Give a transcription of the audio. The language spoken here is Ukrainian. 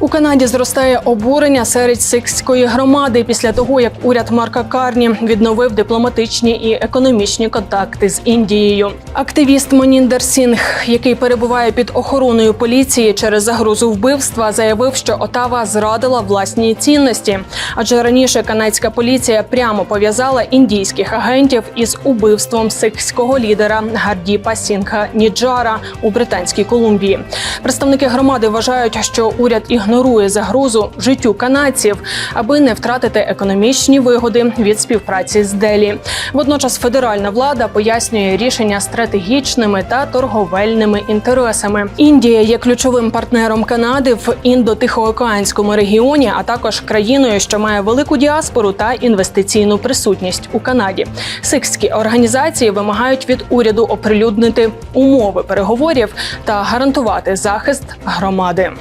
У Канаді зростає обурення серед сикської громади після того, як уряд Марка Карні відновив дипломатичні і економічні контакти з Індією. Активіст Моніндер Сінг, який перебуває під охороною поліції через загрозу вбивства, заявив, що Отава зрадила власні цінності. Адже раніше канадська поліція прямо пов'язала індійських агентів із убивством сикського лідера Гардіпа Сінгха Ніджара у Британській Колумбії. Представники громади вважають, що уряд ігнорує загрозу життю канадців, аби не втратити економічні вигоди від співпраці з Делі. Водночас федеральна влада пояснює рішення стратегічними та торговельними інтересами. Індія є ключовим партнером Канади в індо-тихоокеанському регіоні, а також країною, що має велику діаспору та інвестиційну присутність у Канаді. Сикські організації вимагають від уряду оприлюднити умови переговорів та гарантувати захист громади.